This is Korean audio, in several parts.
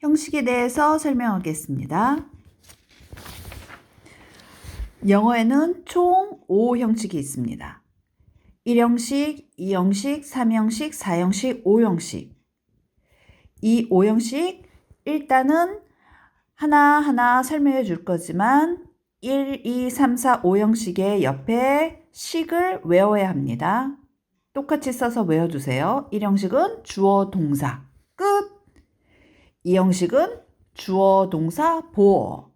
형식에 대해서 설명하겠습니다. 영어에는 총 5형식이 있습니다. 1형식, 2형식, 3형식, 4형식, 5형식. 이 5형식 일단은 하나하나 설명해 줄 거지만 1, 2, 3, 4, 5형식의 옆에 식을 외워야 합니다. 똑같이 써서 외워주세요. 1형식은 주어 동사 끝. 2형식은 주어 동사 보어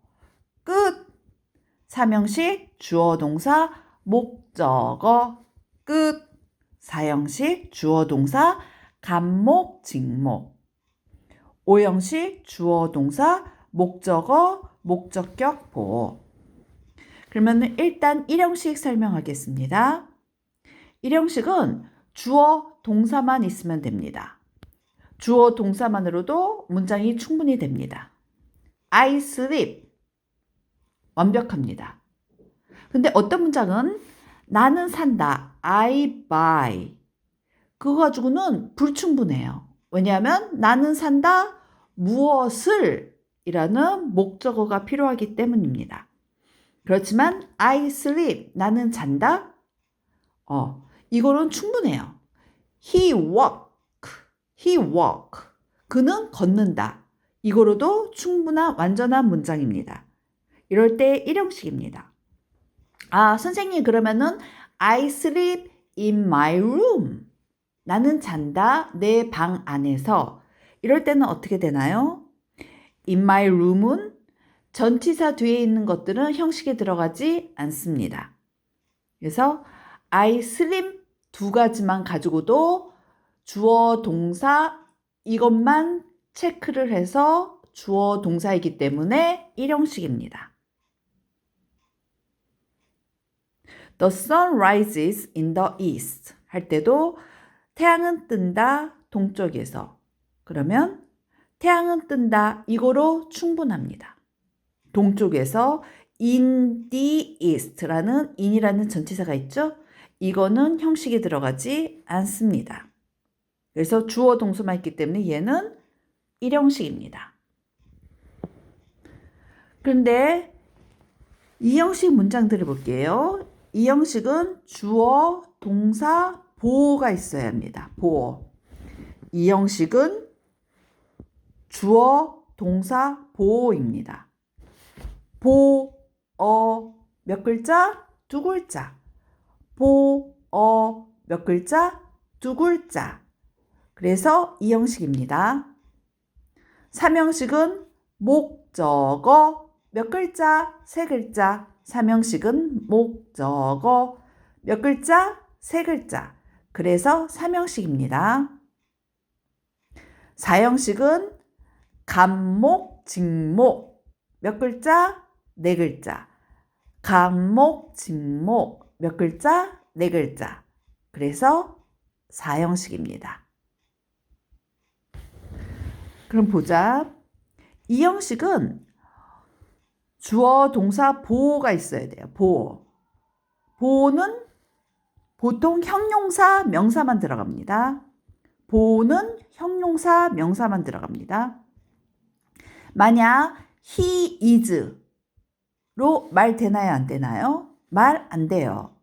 끝. 3형식 주어 동사 목적어 끝. 4형식 주어 동사 간목 직목 5형식 주어 동사 목적어 목적격 보어 그러면 일단 1형식 설명하겠습니다. 1형식은 주어 동사만 있으면 됩니다. 주어 동사만으로도 문장이 충분히 됩니다. I sleep. 완벽합니다. 근데 어떤 문장은 나는 산다. I buy. 그거 가지고는 불충분해요. 왜냐하면 나는 산다. 무엇을 이라는 목적어가 필요하기 때문입니다. 그렇지만 I sleep. 나는 잔다. 어, 이거는 충분해요. He walk. He walk. 그는 걷는다. 이거로도 충분한 완전한 문장입니다. 이럴 때 일형식입니다. 아, 선생님 그러면은 I sleep in my room. 나는 잔다 내 방 안에서. 이럴 때는 어떻게 되나요? in my room은 전치사 뒤에 있는 것들은 형식에 들어가지 않습니다. 그래서 I sleep 두 가지만 가지고도 주어 동사 이것만 체크를 해서 주어 동사이기 때문에 일형식입니다. The sun rises in the east 할 때도 태양은 뜬다 동쪽에서 그러면 태양은 뜬다 이거로 충분합니다. 동쪽에서 in the east라는 in이라는 전치사가 있죠. 이거는 형식에 들어가지 않습니다. 그래서 주어 동사만 있기 때문에 얘는 일형식입니다. 그런데 이 형식 문장들을 볼게요. 이 형식은 주어, 동사, 보어가 있어야 합니다. 보어. 이 형식은 주어, 동사, 보어입니다. 보어 몇 글자? 두 글자. 보어 몇 글자? 두 글자. 그래서 이 형식입니다. 3형식은 목적어 몇 글자? 세 글자. 3형식은 목적어 몇 글자? 세 글자. 그래서 3형식입니다. 4형식은 간목, 직목 몇 글자? 네 글자. 간목, 직목 몇 글자? 네 글자. 그래서 4형식입니다. 그럼 보자. 이 형식은 주어, 동사, 보호가 있어야 돼요. 보호. 보호는 보통 형용사, 명사만 들어갑니다. 보호는 형용사, 명사만 들어갑니다. 만약 he is로 말 되나요? 안 되나요? 말 안 돼요.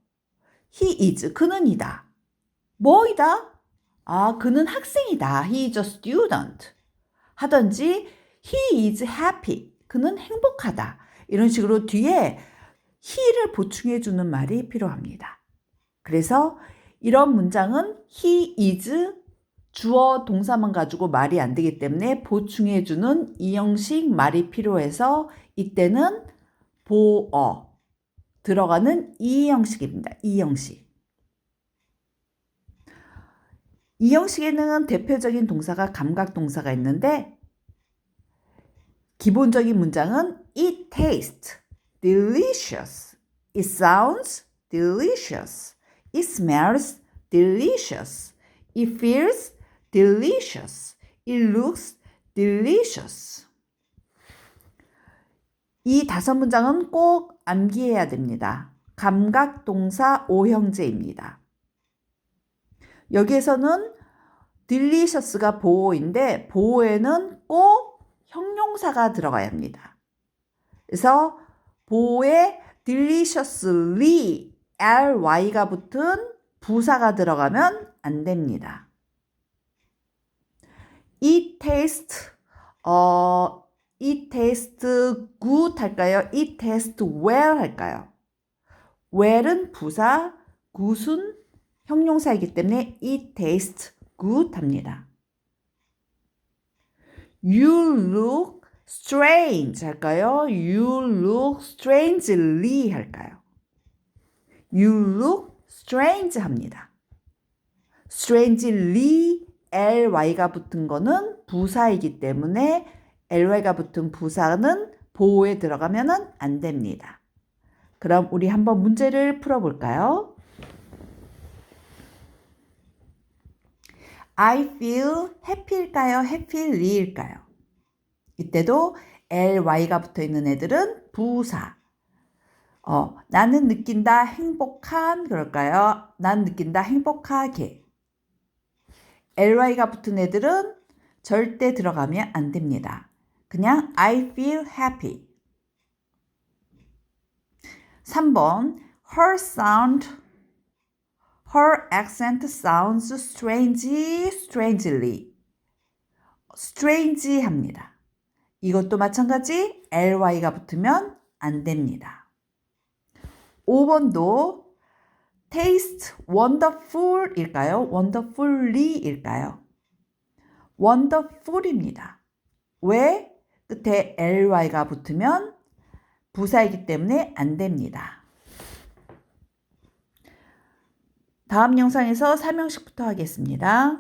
he is, 그는 이다. 뭐이다? 아, 그는 학생이다. he is a student. 하든지 he is happy. 그는 행복하다. 이런 식으로 뒤에 he를 보충해 주는 말이 필요합니다. 그래서 이런 문장은 he is 주어 동사만 가지고 말이 안 되기 때문에 보충해 주는 이 형식 말이 필요해서 이때는 보어 들어가는 이 형식입니다. 이 형식. 이 형식에는 대표적인 동사가 감각 동사가 있는데 기본적인 문장은 it tastes delicious. It sounds delicious. It smells delicious. It feels delicious. It looks delicious. 이 다섯 문장은 꼭 암기해야 됩니다. 감각 동사 오형제입니다. 여기에서는 delicious가 보호인데 보호에는 꼭 형용사가 들어가야 합니다. 그래서 보에 deliciously ly가 붙은 부사가 들어가면 안 됩니다. It taste 어 it taste good 할까요? It taste well 할까요? well은 부사, good은 형용사이기 때문에 it taste good 합니다. You look strange 할까요? You look strangely 할까요? You look strange 합니다. strangely ly가 붙은 거는 부사이기 때문에 ly가 붙은 부사는 보호에 들어가면 안 됩니다. 그럼 우리 한번 문제를 풀어 볼까요? I feel happy일까요? happyly일까요? 이때도 ly가 붙어 있는 애들은 부사. 어, 나는 느낀다 행복한 그럴까요? 난 느낀다 행복하게. ly가 붙은 애들은 절대 들어가면 안 됩니다. 그냥 I feel happy. 3번 Her sound Her accent sounds strange, strangely. strange 합니다. 이것도 마찬가지 ly가 붙으면 안 됩니다. 5번도 taste wonderful 일까요? wonderfully 일까요? wonderful입니다. 왜? 끝에 ly가 붙으면 부사이기 때문에 안 됩니다. 다음 영상에서 설명식부터 하겠습니다.